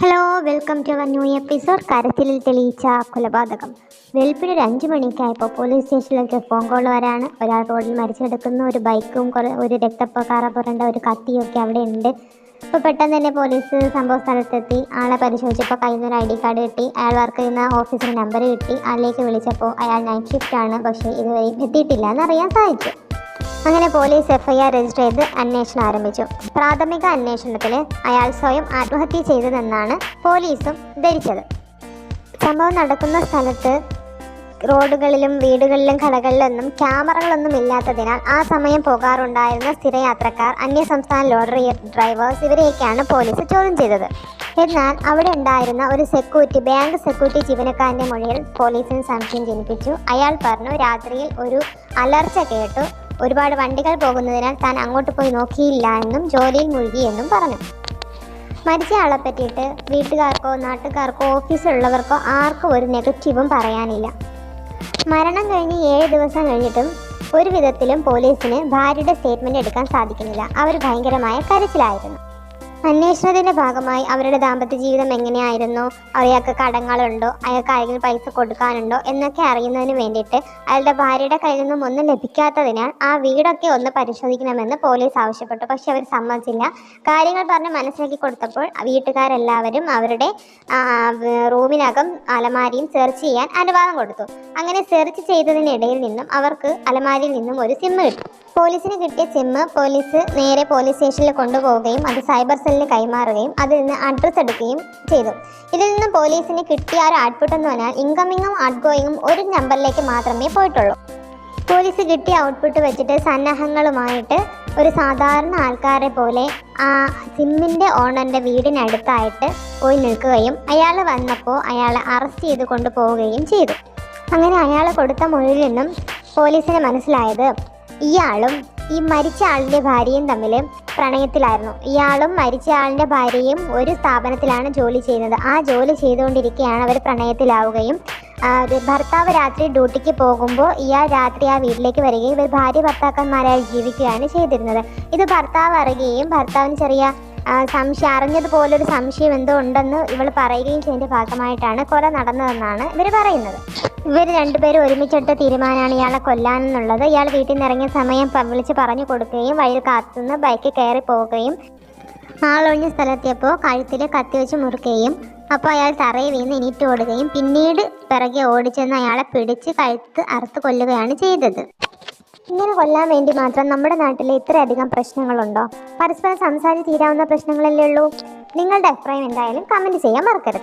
Hello welcome to our new episode കരച്ചിലിൽ തെളിയിച്ച കൊലപാതകം വെളുപ്പിന് ഒരു അഞ്ച് മണിക്കായപ്പോൾ പോലീസ് സ്റ്റേഷനിലേക്ക് ഫോൺ കോൾ വരാണ്. ഒരാൾ റോഡിൽ മരിച്ചെടുക്കുന്ന. ഒരു ബൈക്കും ഒരു രക്തപ്പക്കാറ പുരണ്ട ഒരു കത്തിയൊക്കെ അവിടെ ഉണ്ട്. അപ്പോൾ പെട്ടെന്ന് തന്നെ പോലീസ് സംഭവ സ്ഥലത്തെത്തി. ആളെ പരിശോധിച്ചപ്പോൾ കയ്യിൽ നിന്ന് ഒരു ഐ ഡി കാർഡ് കിട്ടി. അയാൾ വർക്ക് ചെയ്യുന്ന ഓഫീസിന്റെ നമ്പർ കിട്ടി. അതിലേക്ക് വിളിച്ചപ്പോൾ അയാൾ നൈറ്റ് ഷിഫ്റ്റ് ആണ്. പക്ഷേ ഇതുവരെയും എത്തിയിട്ടില്ല എന്നറിയാൻ സാധിച്ചു. അങ്ങനെ പോലീസ് എഫ്ഐആർ രജിസ്റ്റർ ചെയ്ത് അന്വേഷണം ആരംഭിച്ചു. പ്രാഥമിക അന്വേഷണത്തിൽ അയാൾ സ്വയം ആത്മഹത്യ ചെയ്തതെന്നാണ് പോലീസും ധരിച്ചത്. സംഭവം നടക്കുന്ന സ്ഥലത്ത് റോഡുകളിലും വീടുകളിലും കടകളിലൊന്നും ക്യാമറകളൊന്നും ഇല്ലാത്തതിനാൽ ആ സമയം പോകാറുണ്ടായിരുന്ന സ്ഥിരയാത്രക്കാർ അന്യസംസ്ഥാന ലോറി ഡ്രൈവേഴ്സ് ഇവരെയൊക്കെയാണ് പോലീസ് ചോദ്യം ചെയ്തത്. എന്നാൽ അവിടെ ഉണ്ടായിരുന്ന ഒരു സെക്യൂരിറ്റി ബാങ്ക് സെക്യൂരിറ്റി ജീവനക്കാരന്റെ മൊഴിയിൽ പോലീസിന് സംശയം ജനിപ്പിച്ചു. അയാൾ പറഞ്ഞു രാത്രിയിൽ ഒരു അലർച്ച കേട്ടു. ഒരുപാട് വണ്ടികൾ പോകുന്നതിനാൽ താൻ അങ്ങോട്ട് പോയി നോക്കിയില്ല എന്നും ജോലിയിൽ മുഴുകി എന്നും പറഞ്ഞു. മരിച്ചയാളെ പറ്റിയിട്ട് വീട്ടുകാർക്കോ നാട്ടുകാർക്കോ ഓഫീസിലുള്ളവർക്കോ ആർക്കും ഒരു നെഗറ്റീവും പറയാനില്ല. മരണം കഴിഞ്ഞ് ഏഴ് ദിവസം കഴിഞ്ഞിട്ടും ഒരു വിധത്തിലും പോലീസിന് ഭാര്യയുടെ സ്റ്റേറ്റ്മെന്റ് എടുക്കാൻ സാധിക്കുന്നില്ല. അവർ ഭയങ്കരമായ കരച്ചിലായിരുന്നു. അന്വേഷണത്തിന്റെ ഭാഗമായി അവരുടെ ദാമ്പത്യ ജീവിതം എങ്ങനെയായിരുന്നു? അയാൾക്ക് കടങ്ങളുണ്ടോ? അയാൾക്ക് ആരെങ്കിലും പൈസ കൊടുക്കാനുണ്ടോ? എന്നൊക്കെ അറിയുന്നതിന് വേണ്ടിയിട്ട് അയാളുടെ ഭാര്യയുടെ കയ്യിൽ നിന്നും ഒന്നും ലഭിക്കാത്തതിനാൽ ആ വീടൊക്കെ ഒന്ന് പരിശോധിക്കണമെന്ന് പോലീസ് ആവശ്യപ്പെട്ടു. പക്ഷെ അവർ സമ്മതിച്ചില്ല. കാര്യങ്ങൾ പറഞ്ഞ് മനസ്സിലാക്കി കൊടുത്തപ്പോൾ വീട്ടുകാരെല്ലാവരും അവരുടെ റൂമിനകം അലമാരിയും സെർച്ച് ചെയ്യാൻ അനുവാദം കൊടുത്തു. അങ്ങനെ സെർച്ച് ചെയ്തതിനിടയിൽ നിന്നും അവർക്ക് അലമാരിയിൽ നിന്നും ഒരു സിമ്മ് കിട്ടി. പോലീസിന് കിട്ടിയ സിമ്മ് പോലീസ് നേരെ പോലീസ് സ്റ്റേഷനിൽ കൊണ്ടുപോവുകയും അത് സൈബർ സെല്ലിന് കൈമാറുകയും അതിൽ നിന്ന് അഡ്രസ്സ് എടുക്കുകയും ചെയ്തു. ഇതിൽ നിന്ന് പോലീസിന് കിട്ടിയ ഒരു ഔട്ട്പുട്ട് എന്ന് പറഞ്ഞാൽ ഇൻകമിങ്ങും ഔട്ട് ഗോയിങ്ങും ഒരു നമ്പറിലേക്ക് മാത്രമേ പോയിട്ടുള്ളൂ. പോലീസ് കിട്ടിയ ഔട്ട്പുട്ട് വെച്ചിട്ട് സന്നാഹങ്ങളുമായിട്ട് ഒരു സാധാരണ ആൾക്കാരെ പോലെ ആ സിമ്മിന്റെ ഓണറിന്റെ വീടിനടുത്തായിട്ട് പോയി നിൽക്കുകയും അയാൾ വന്നപ്പോൾ അയാളെ അറസ്റ്റ് ചെയ്ത് കൊണ്ടുപോവുകയും ചെയ്തു. അങ്ങനെ അയാൾ കൊടുത്ത മൊഴിയിൽ നിന്നും പോലീസിന് മനസ്സിലായത് ഇയാളും ഈ മരിച്ച ആളിന്റെ ഭാര്യയും തമ്മിൽ പ്രണയത്തിലായിരുന്നു. ഇയാളും മരിച്ച ആളിന്റെ ഭാര്യയും ഒരു സ്ഥാപനത്തിലാണ് ജോലി ചെയ്യുന്നത്. ആ ജോലി ചെയ്തുകൊണ്ടിരിക്കുകയാണ് അവർ പ്രണയത്തിലാവുകയും ഭർത്താവ് രാത്രി ഡ്യൂട്ടിക്ക് പോകുമ്പോൾ ഇയാൾ രാത്രി ആ വീട്ടിലേക്ക് വരികയും ഇവർ ഭാര്യ ഭർത്താക്കന്മാരായി ജീവിക്കുകയാണ് ചെയ്തിരുന്നത്. ഇത് ഭർത്താവ് അറിയുകയും ഭർത്താവിന് ചെറിയ സംശയം അറിഞ്ഞതുപോലൊരു സംശയം എന്തോ ഉണ്ടെന്ന് ഇവൾ പറയുകയും ചെയ്തതിന്റെ ഭാഗമായിട്ടാണ് കൊല നടന്നതെന്നാണ് ഇവർ പറയുന്നത്. ഇവർ രണ്ടുപേരും ഒരുമിച്ചെടുത്ത തീരുമാനമാണ് ഇയാളെ കൊല്ലാനെന്നുള്ളത്. ഇയാൾ വീട്ടിൽ നിന്ന് ഇറങ്ങിയ സമയം വിളിച്ച് പറഞ്ഞു കൊടുക്കുകയും വഴിയിൽ കാത്തുനിന്ന് ബൈക്കിൽ കയറി പോവുകയും ആളൊഴിഞ്ഞ സ്ഥലത്തെത്തിയപ്പോൾ കഴുത്തിൽ കത്തി വെച്ച് മുറുക്കുകയും അപ്പോൾ അയാൾ തറയിൽ വീണ് എണീറ്റ് ഓടുകയും പിന്നീട് പിറകെ ഓടിച്ചെന്ന് അയാളെ പിടിച്ച് കഴുത്ത് അറുത്ത് കൊല്ലുകയാണ് ചെയ്തത്. ഇങ്ങനെ കൊല്ലാൻ വേണ്ടി മാത്രം നമ്മുടെ നാട്ടിൽ ഇത്രയധികം പ്രശ്നങ്ങളുണ്ടോ? പരസ്പരം സംസാരിച്ച് തീരാവുന്ന പ്രശ്നങ്ങളല്ലേ ഉള്ളൂ? നിങ്ങളുടെ അഭിപ്രായം എന്തായാലും കമന്റ് ചെയ്യാൻ മറക്കരുത്.